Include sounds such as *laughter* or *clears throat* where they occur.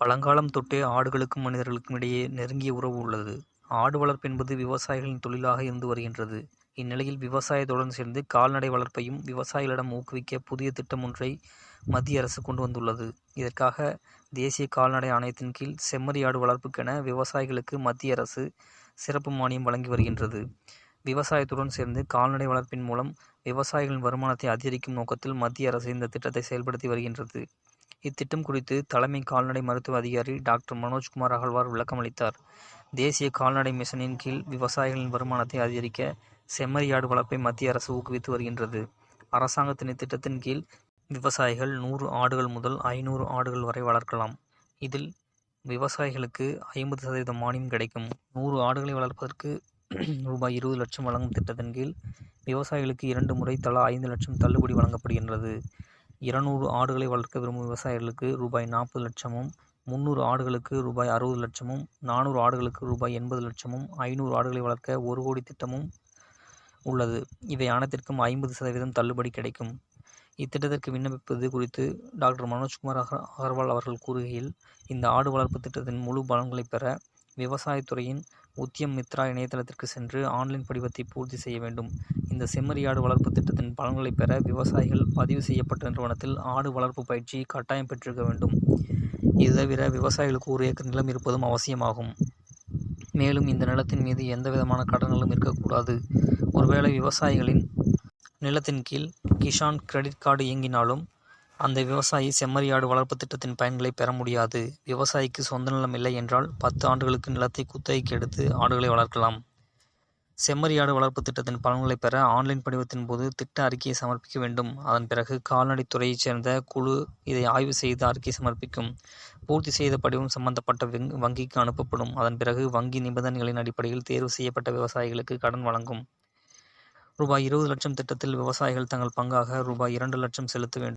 பழங்காலம் தொட்டே ஆடுகளுக்கும் மனிதர்களுக்கும் இடையே நெருங்கிய உறவு உள்ளது. ஆடு வளர்ப்பு என்பது விவசாயிகளின் தொழிலாக இருந்து வருகின்றது. இந்நிலையில் விவசாயத்துடன் சேர்ந்து கால்நடை வளர்ப்பையும் விவசாயிகளிடம் ஊக்குவிக்க புதிய திட்டம் ஒன்றை மத்திய அரசு கொண்டு வந்துள்ளது. இதற்காக தேசிய கால்நடை ஆணையத்தின் கீழ் செம்மறி ஆடு வளர்ப்புக்கென விவசாயிகளுக்கு மத்திய அரசு சிறப்பு மானியம் வழங்கி வருகின்றது. விவசாயத்துடன் சேர்ந்து கால்நடை வளர்ப்பின் மூலம் விவசாயிகளின் வருமானத்தை அதிகரிக்கும் நோக்கத்தில் மத்திய அரசு இந்த திட்டத்தை செயல்படுத்தி வருகின்றது. இத்திட்டம் குறித்து தலைமை கால்நடை மருத்துவ அதிகாரி டாக்டர் மனோஜ்குமார் அகழ்வார் விளக்கமளித்தார். தேசிய கால்நடை மிஷனின் கீழ் விவசாயிகளின் வருமானத்தை அதிகரிக்க செம்மறியாடு வளர்ப்பை மத்திய அரசு ஊக்குவித்து வருகின்றது. அரசாங்கத்தின் இத்திட்டத்தின் கீழ் விவசாயிகள் நூறு ஆடுகள் முதல் ஐநூறு ஆடுகள் வரை வளர்க்கலாம். இதில் விவசாயிகளுக்கு ஐம்பது சதவீதம் மானியம் கிடைக்கும். நூறு ஆடுகளை வளர்ப்பதற்கு *clears throat* ரூபாய் இருபது லட்சம் வழங்கும் திட்டத்தின் கீழ் விவசாயிகளுக்கு இரண்டு முறை தலா ஐந்து லட்சம் தள்ளுபடி வழங்கப்படுகின்றது. இருநூறு ஆடுகளை வளர்க்க விரும்பும் விவசாயிகளுக்கு ரூபாய் நாற்பது லட்சமும், முந்நூறு ஆடுகளுக்கு ரூபாய் அறுபது லட்சமும், நானூறு ஆடுகளுக்கு ரூபாய் எண்பது லட்சமும், ஐநூறு ஆடுகளை வளர்க்க ஒரு கோடி திட்டமும் உள்ளது. இவை அனைத்திற்கும் ஐம்பது சதவீதம் தள்ளுபடி கிடைக்கும். இத்திட்டத்திற்கு விண்ணப்பிப்பது குறித்து டாக்டர் மனோஜ்குமார் அகர்வால் அவர்கள் கூறுகையில், இந்த ஆடு வளர்ப்பு திட்டத்தின் முழு பலன்களை பெற விவசாயத்துறையின் உத்யம் மித்ரா இணையதளத்திற்கு சென்று ஆன்லைன் படிவத்தை பூர்த்தி செய்ய வேண்டும். இந்த செம்மறியாடு வளர்ப்பு திட்டத்தின் பலன்களை பெற விவசாயிகள் பதிவு செய்யப்பட்ட நிறுவனத்தில் ஆடு வளர்ப்பு பயிற்சி கட்டாயம் பெற்றிருக்க வேண்டும். இதுதவிர விவசாயிகளுக்கு ஒரு ஏக்கர் நிலம் இருப்பதும் அவசியமாகும். மேலும் இந்த நிலத்தின் மீது எந்தவிதமான கடன்களும் இருக்கக்கூடாது. ஒருவேளை விவசாயிகளின் நிலத்தின் கீழ் கிஷான் கிரெடிட் கார்டு இயங்கினாலும் அந்த விவசாயி செம்மறியாடு வளர்ப்பு திட்டத்தின் பயன்களை பெற முடியாது. விவசாயிக்கு சொந்த நிலம் இல்லை என்றால் பத்து ஆண்டுகளுக்கு நிலத்தை குத்தகைக்கு எடுத்து ஆடுகளை வளர்க்கலாம். செம்மறியாடு வளர்ப்பு திட்டத்தின் பலன்களை பெற ஆன்லைன் படிவத்தின் போது திட்ட அறிக்கையை சமர்ப்பிக்க வேண்டும். அதன் பிறகு கால்நடை துறையைச் சேர்ந்த குழு இதை ஆய்வு செய்து அறிக்கை சமர்ப்பிக்கும். பூர்த்தி செய்த படிவம் சம்பந்தப்பட்ட வங்கிக்கு அனுப்பப்படும். அதன் பிறகு வங்கி நிபந்தனைகளின் அடிப்படையில் தேர்வு செய்யப்பட்ட விவசாயிகளுக்கு கடன் வழங்கும். ரூபாய் இருபது லட்சம் திட்டத்தில் விவசாயிகள் தங்கள் பங்காக ரூபாய் இரண்டு லட்சம் செலுத்த வேண்டும்.